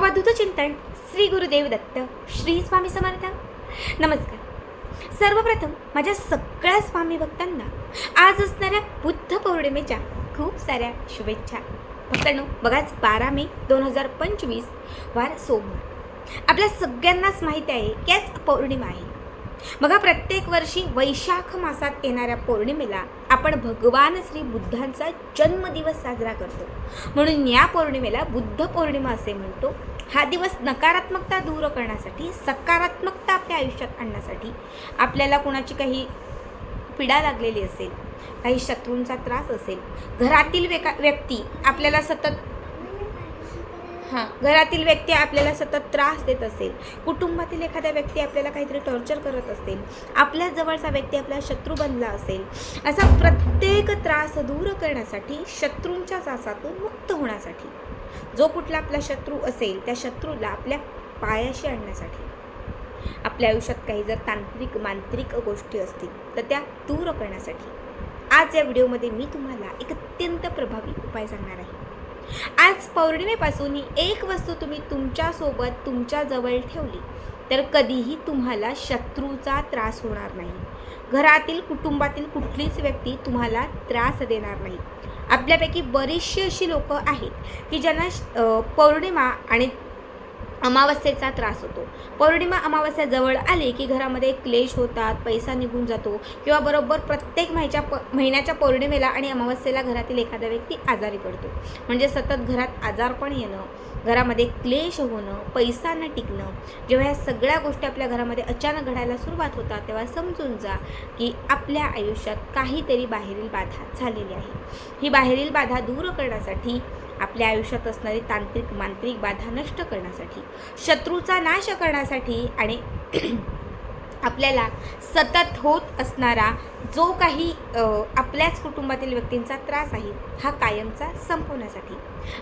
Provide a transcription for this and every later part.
अवधूत चिंतन श्री गुरुदेव दत्त श्री स्वामी समर्थ. नमस्कार. सर्वप्रथम माझ्या सगळ्या स्वामी भक्तांना आज असणाऱ्या बुद्ध पौर्णिमेच्या खूप साऱ्या शुभेच्छा. भक्तांनो बघाच बारा मे दोन हजार पंचवीस वार सोमवार. आपल्या सगळ्यांनाच माहिती आहे की आज पौर्णिमा आहे. बघा प्रत्येक वर्षी वैशाख मासात येणाऱ्या पौर्णिमेला आपण भगवान श्री बुद्धांचा जन्मदिवस साजरा करतो. म्हणून या पौर्णिमेला बुद्ध पौर्णिमा असे म्हणतो. हा दिवस नकारात्मकता दूर करण्यासाठी सकारात्मकता आपल्या आयुष्यात आणण्यासाठी आपल्याला कोणाची काही पीडा लागलेली असेल काही शत्रूंचा त्रास असेल घरातील वेका व्यक्ती आपल्याला सतत हां घरातील व्यक्ती आपल्याला सतत त्रास देत असेल कुटुंबातील एखाद्या व्यक्ती आपल्याला काहीतरी टॉर्चर करत असेल आपल्या जवळचा व्यक्ती आपला शत्रू बनला असेल असा प्रत्येक त्रास दूर करण्यासाठी शत्रूंच्या जासातून मुक्त होण्यासाठी जो कुठला आपला शत्रू असेल त्या शत्रूला आपल्या पायाशी आणण्यासाठी आपल्या आयुष्यात काही जर तांत्रिक मांत्रिक गोष्टी असतील तर त्या दूर करण्यासाठी. आज या व्हिडिओमध्ये मी तुम्हाला एक अत्यंत प्रभावी उपाय सांगणार आहे. आज पौर्णिमेपासून ही एक वस्तू तुम्ही तुमच्यासोबत तुमच्याजवळ ठेवली तर कधीही तुम्हाला शत्रूचा त्रास होणार नाही. घरातील कुटुंबातील कुठलीच व्यक्ती तुम्हाला त्रास देणार नाही. आपल्यापैकी बरीचशी अशी लोकं आहेत की ज्यांना पौर्णिमा आणि अमावस्येचा त्रास होतो. पौर्णिमा अमावस्या जवळ आली की घरामध्ये क्लेश होतात पैसा निघून जातो किंवा बरोबर प्रत्येक महिच्या प महिन्याच्या पौर्णिमेला आणि अमावस्येला घरातील एखादा व्यक्ती आजारी पडतो. म्हणजे सतत घरात आजारपण येणं घरामध्ये क्लेश होणं पैसा न टिकणं जेव्हा ह्या सगळ्या गोष्टी आपल्या घरामध्ये अचानक घडायला सुरुवात होतात तेव्हा समजून जा की आपल्या आयुष्यात काहीतरी बाहेरील बाधा झालेली आहे. ही बाहेरील बाधा दूर करण्यासाठी आपल्या आयुष्यात असणारी तांत्रिक मांत्रिक बाधा नष्ट करण्यासाठी शत्रूचा नाश करण्यासाठी आणि आपल्याला सतत होत असणारा जो काही आपल्याच कुटुंबातील व्यक्तींचा त्रास आहे हा कायमचा संपवण्यासाठी.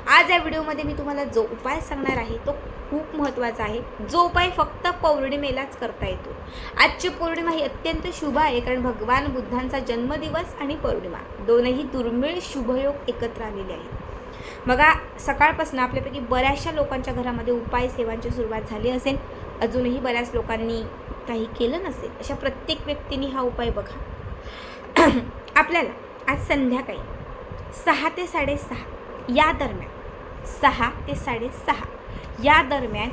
आज या व्हिडिओमध्ये मी तुम्हाला जो उपाय सांगणार आहे तो खूप महत्त्वाचा आहे. जो उपाय फक्त पौर्णिमेलाच करता येतो. आजची पौर्णिमा ही अत्यंत शुभ आहे कारण भगवान बुद्धांचा जन्मदिवस आणि पौर्णिमा दोनही दुर्मिळ शुभयोग एकत्र आलेले आहेत. बघा सकाळपासून आपल्यापैकी बऱ्याचशा लोकांच्या घरामध्ये उपाय सेवांची सुरुवात झाली असेल. अजूनही बऱ्याच लोकांनी काही केलं नसेल. अशा प्रत्येक व्यक्तीने हा उपाय बघा. आपल्याला आज संध्याकाळी सहा ते साडेसहा या दरम्यान सहा ते साडेसहा या दरम्यान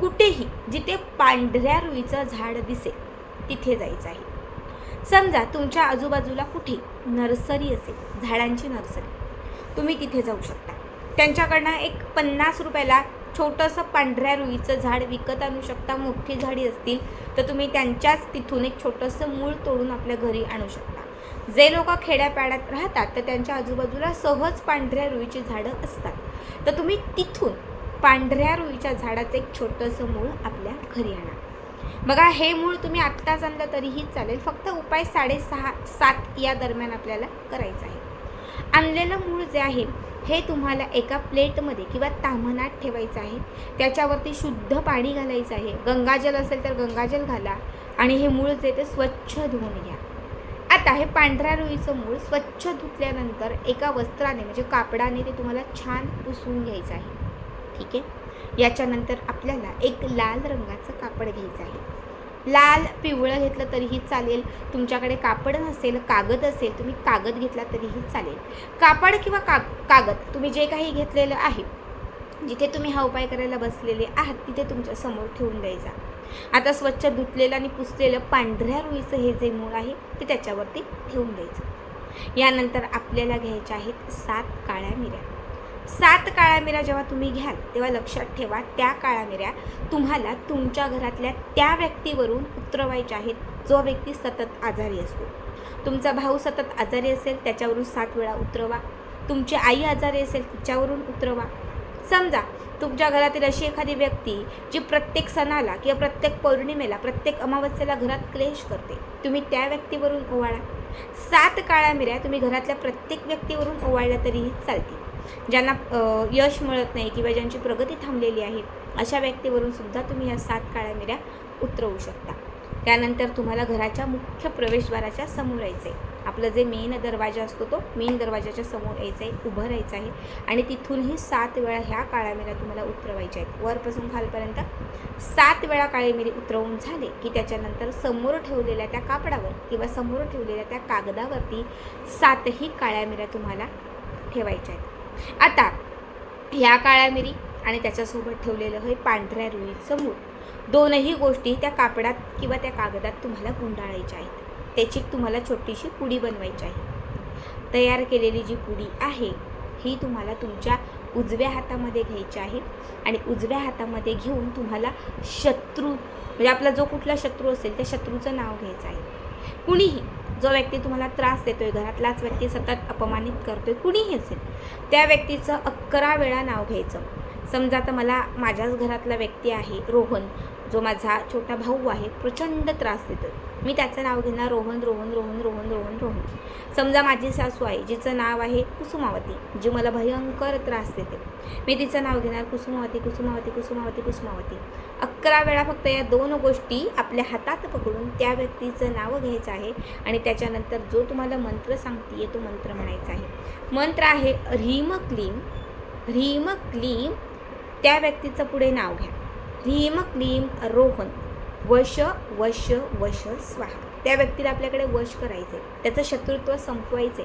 कुठेही जिथे पांढऱ्या रुईचं झाड दिसेल तिथे जायचं आहे. समजा तुमच्या आजूबाजूला कुठे नर्सरी असेल झाडांची नर्सरी तुम्ही तिथे जाऊ शकता. त्यांच्याकडनं एक पन्नास रुपयाला छोटंसं पांढऱ्या रुईचं झाड विकत आणू शकता. मोठी झाडी असतील तर तुम्ही त्यांच्याच तिथून एक छोटंसं मूळ तोडून आपल्या घरी आणू शकता. जे लोक खेड्यापाड्यात राहतात तर त्यांच्या आजूबाजूला सहज पांढऱ्या रुईची झाडं असतात. तर तुम्ही तिथून पांढऱ्या रुईच्या झाडाचं एक छोटंसं मूळ आपल्या घरी आणा. बघा हे मूळ तुम्ही आत्ताच आणलं तरीही चालेल. फक्त उपाय साडेसहा सात या दरम्यान आपल्याला करायचं आहे. आणलेलं मूळ जे आहे हे तुम्हाला एका प्लेटमध्ये किंवा ताम्हणात ठेवायचं आहे. त्याच्यावरती शुद्ध पाणी घालायचं आहे. गंगाजल असेल तर गंगाजल घाला आणि हे मूळ जे ते स्वच्छ धुवून घ्या. आता हे पांढऱ्या रुईचं मूळ स्वच्छ धुतल्यानंतर एका वस्त्राने म्हणजे कापडाने ते तुम्हाला छान पुसून घ्यायचं आहे. ठीक आहे? याच्यानंतर आपल्याला एक लाल रंगाचं कापड घ्यायचं आहे. लाल पिवळं घेतलं तरीही चालेल. तुमच्याकडे कापड नसेल कागद असेल तुम्ही कागद घेतला तरीही चालेल. कापड किंवा का कागद तुम्ही जे काही घेतलेलं आहे जिथे तुम्ही हा उपाय करायला बसलेले आहात तिथे तुमच्यासमोर ठेवून द्यायचा. आता स्वच्छ धुतलेलं आणि पुसलेलं पांढऱ्या रुईचं हे जे मूळ आहे ते त्याच्यावरती ठेवून द्यायचं. यानंतर आपल्याला घ्यायच्या आहेत सात काळ्या मिऱ्या. सात काळ्या मिऱ्या जेव्हा तुम्ही घ्याल तेव्हा लक्षात ठेवा त्या काळ्या मिऱ्या तुम्हाला तुमच्या घरातल्या त्या व्यक्तीवरून उतरवायच्या आहेत जो व्यक्ती सतत आजारी असतो. तुमचा भाऊ सतत आजारी असेल त्याच्यावरून सात वेळा उतरवा. तुमची आई आजारी असेल तिच्यावरून उतरवा. समजा तुमच्या घरातील अशी एखादी व्यक्ती जी प्रत्येक सणाला किंवा प्रत्येक पौर्णिमेला प्रत्येक अमावस्येला घरात क्लेश करते तुम्ही त्या व्यक्तीवरून ओवाळा. सात काळ्या मिऱ्या तुम्ही घरातल्या प्रत्येक व्यक्तीवरून ओवाळल्या तरीही चालतील. ज्यांना यश मिळत नाही किंवा ज्यांची प्रगती थांबलेली आहे अशा व्यक्तीवरून सुद्धा तुम्ही या सात काळ्या मिऱ्या उतरवू शकता. त्यानंतर तुम्हाला घराच्या मुख्य प्रवेशद्वाराच्या समोर यायचं आहे आपलं जे मेन दरवाजा असतो तो मेन दरवाजाच्या समोर यायचं आहे उभं राहायचं आहे. आणि तिथूनही सात वेळा ह्या काळ्या मिऱ्या तुम्हाला उतरवायच्या आहेत. वरपासून खालपर्यंत सात वेळा काळे मिरी उतरवून झाले की त्याच्यानंतर समोर ठेवलेल्या त्या कापडावर किंवा समोर ठेवलेल्या त्या कागदावरती सातही काळ्या मिऱ्या तुम्हाला ठेवायच्या आहेत. आता ह्या काळ्या मिरी आणि त्याच्यासोबत ठेवलेलं हे पांढऱ्या रुईचं मूळ. दोनही गोष्टी त्या कापडात किंवा त्या कागदात तुम्हाला गुंडाळायच्या आहेत. त्याची तुम्हाला छोटीशी पुडी बनवायची आहे. तयार केलेली जी पुडी आहे ही तुम्हाला तुमच्या उजव्या हातामध्ये घ्यायची आहे आणि उजव्या हातामध्ये घेऊन तुम्हाला शत्रू म्हणजे आपला जो कुठला शत्रू असेल त्या शत्रूचं नाव घ्यायचं आहे. कुणीही जो व्यक्ती तुम्हाला त्रास देतो आहे घरातलाच व्यक्ती सतत अपमानित करतो आहे कुणीही असेल त्या व्यक्तीचं अकरा वेळा नाव घ्यायचं. समजा आता मला माझ्याच घरातला व्यक्ती आहे रोहन जो माझा छोटा भाऊ आहे प्रचंड त्रास देतो मी त्याचं नाव घेणार रोहन रोहन रोहन रोहन रोहन रोहन. समजा माझी सासू आहे जिचं नाव आहे कुसुमावती जी मला भयंकर त्रास देते. मी तिचं नाव घेणार कुसुमावती कुसुमावती कुसुमावती कुसुमावती. अकरा वेळा फक्त या दोन गोष्टी आपल्या हातात पकडून त्या व्यक्तीचं नाव घ्यायचं आहे आणि त्याच्यानंतर जो तुम्हाला मंत्र सांगते तो मंत्र म्हणायचा आहे. मंत्र आहे ह्रीम क्लीम ह्रीम क्लीम. त्या व्यक्तीचं पुढे नाव घ्या. ह्रीम क्लीम रोहन. वश वश वश स्वाहा. त्या व्यक्तीला आपल्याकडे वश करायचे त्याचं शत्रुत्व संपवायचे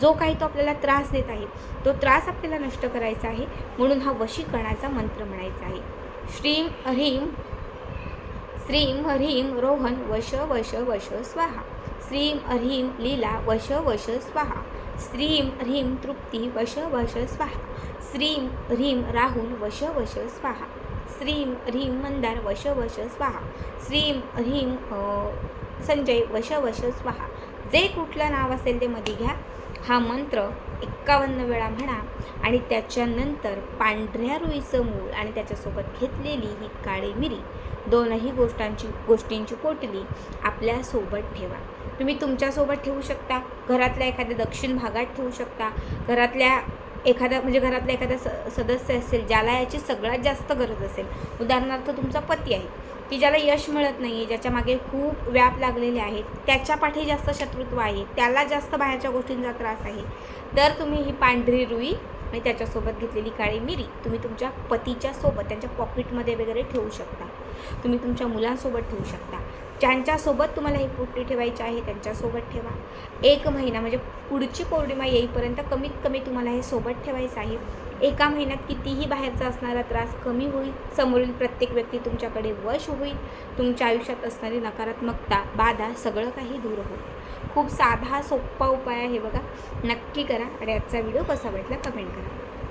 जो काही तो आपल्याला त्रास देत आहे तो त्रास आपल्याला नष्ट करायचा आहे म्हणून हा वशीकरणाचा मंत्र म्हणायचा आहे. श्रीम ह्रीम श्रीम ह्रीम रोहन वश वश वश स्वाहा. श्रीम ह्रीम लीला वश वश स्वाहा. श्रीम ह्रीम तृप्ती वश वश स्वाहा. श्रीम ह्रीम राहुल वश वश स्वाहा. श्रीम ह्रीम मंदार वश वश स्वाहा. श्रीम ह्रीम संजय वश वश स्वाहा. जे कुठलं नाव असेल ते मध्ये घ्या. हा मंत्र एक्कावन्न वेळा म्हणा आणि त्याच्यानंतर पांढऱ्या रुईचं मूळ आणि त्याच्यासोबत घेतलेली ही काळी मिरी दोनही गोष्टांची गोष्टींची पोटली आपल्यासोबत ठेवा. तुम्ही तुमच्यासोबत ठेवू शकता. घरातल्या एखाद्या दक्षिण भागात ठेवू शकता. घरातल्या एखादा म्हणजे घरातला एखादा स सदस्य असेल ज्याला याची सगळ्यात जास्त गरज असेल. उदाहरणार्थ तुमचा पती आहे की ज्याला यश मिळत नाही आहे ज्याच्यामागे खूप व्याप लागलेले आहेत त्याच्या पाठी जास्त शत्रुत्व आहे त्याला जास्त बाहेरच्या गोष्टींचा त्रास आहे तर तुम्ही ही पांढरी रुई आणि त्याच्यासोबत घेतलेली काळी मिरी तुम्ही तुमच्या पतीच्या सोबत त्यांच्या पॉकेटमध्ये वगैरे ठेवू शकता. तुम्ही तुमच्या मुलांसोबत ठेवू शकता. ज्यांच्यासोबत तुम्हाला ही पोटली ठेवायची आहे त्यांच्यासोबत ठेवा. एक महिना म्हणजे पुढची पौर्णिमा येईपर्यंत कमीत कमी तुम्हाला हे सोबत ठेवायचं आहे. एका महिन्यात कितीही बाहेरचा असणारा त्रास कमी होईल समोरील प्रत्येक व्यक्ती तुमच्याकडे वश होईल तुमच्या आयुष्यात असणारी नकारात्मकता बाधा सगळं काही दूर होईल. खूप साधा सोपा उपाय आहे बघा. नक्की करा आणि आजचा व्हिडिओ कसा वाटला कमेंट करा.